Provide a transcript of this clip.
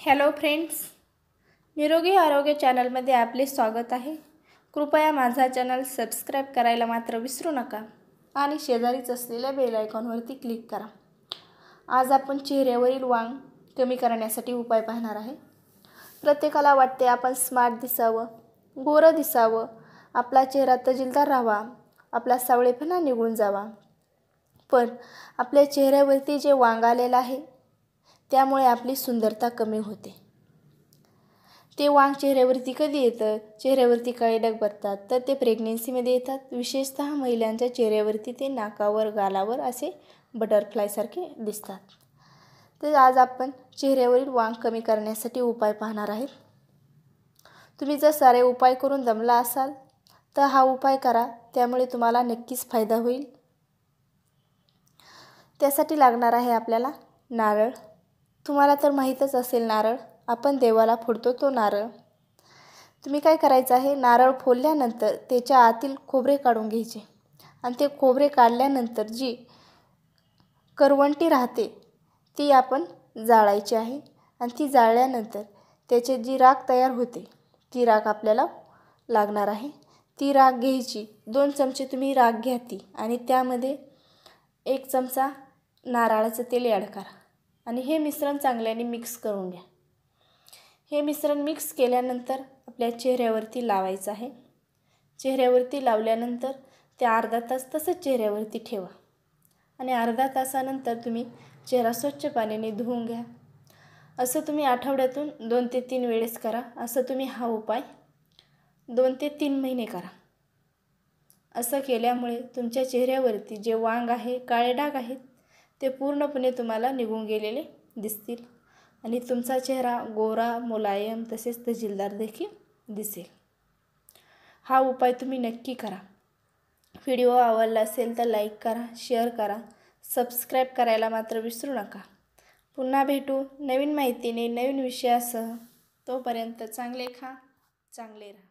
Hello friends निरोगी आरोग्य चॅनलमध्ये आपले स्वागत आहे. कृपया माझा चॅनल सबस्क्राईब करायला मात्र विसरू नका आणि शेजारीच असलेल्या बेल आयकॉनवरती क्लिक करा. आज आपण चेहऱ्यावरील वांग कमी करण्यासाठी उपाय पाहणार आहे. प्रत्येकाला वाटते आपण स्मार्ट दिसावं गोरं दिसावं आपला चेहरा तजिलदार राहावा आपला सावळेपणा निघून जावा. पण आपल्या चेहऱ्यावरती जे वांग आलेलं आहे त्यामुळे आपली सुंदरता कमी होते. ते वांग चेहऱ्यावरती कधी येतं? चेहऱ्यावरती काळे डाग पडतात तर ते प्रेग्नेन्सीमध्ये येतात. विशेषतः महिलांच्या चेहऱ्यावरती ते नाकावर गालावर असे बटरफ्लायसारखे दिसतात. तर आज आपण चेहऱ्यावरील वांग कमी करण्यासाठी उपाय पाहणार आहेत. तुम्ही जर सारे उपाय करून दमला असाल तर हा उपाय करा. त्यामुळे तुम्हाला नक्कीच फायदा होईल. त्यासाठी लागणार आहे आपल्याला नारळ. तुम्हाला तर माहीतच असेल नारळ. आपण देवाला फोडतो तो नारळ. तुम्ही काय करायचं आहे? नारळ फोडल्यानंतर त्याच्या आतील खोबरे काढून घ्यायचे. आणि ते खोबरे काढल्यानंतर जी करवंटी राहते ती आपण जाळायची आहे. आणि ती जाळल्यानंतर त्याचे जी राख तयार होते ती राख आपल्याला लागणार आहे. ती राख घ्यायची. दोन चमचे तुम्ही राख घ्या ती. आणि त्यामध्ये एक चमचा नारळाचं तेल ॲड करा. आणि हे मिश्रण चांगल्याने मिक्स करून घ्या. हे मिश्रण मिक्स केल्यानंतर आपल्या चेहऱ्यावरती लावायचं आहे. चेहऱ्यावरती लावल्यानंतर ते अर्धा तास तसंच चेहऱ्यावरती ठेवा. आणि अर्धा तासानंतर तुम्ही चेहरा स्वच्छ पाण्याने धुवून घ्या. असं तुम्ही आठवड्यातून दोन ते तीन वेळेस करा. असं तुम्ही हा उपाय दोन ते तीन महिने करा. असं केल्यामुळे तुमच्या चेहऱ्यावरती जे वांग आहे काळे डाग आहेत ते पूर्णपणे तुम्हाला निघून गेलेले दिसतील. आणि तुमचा चेहरा गोरा मुलायम तसेच तहजीलदार देखील दिसेल. हा उपाय तुम्ही नक्की करा. व्हिडिओ आवडला असेल तर लाईक करा शेअर करा सबस्क्राईब करायला मात्र विसरू नका. पुन्हा भेटू नवीन माहितीने नवीन विषयासह. तोपर्यंत चांगले खा चांगले राहा.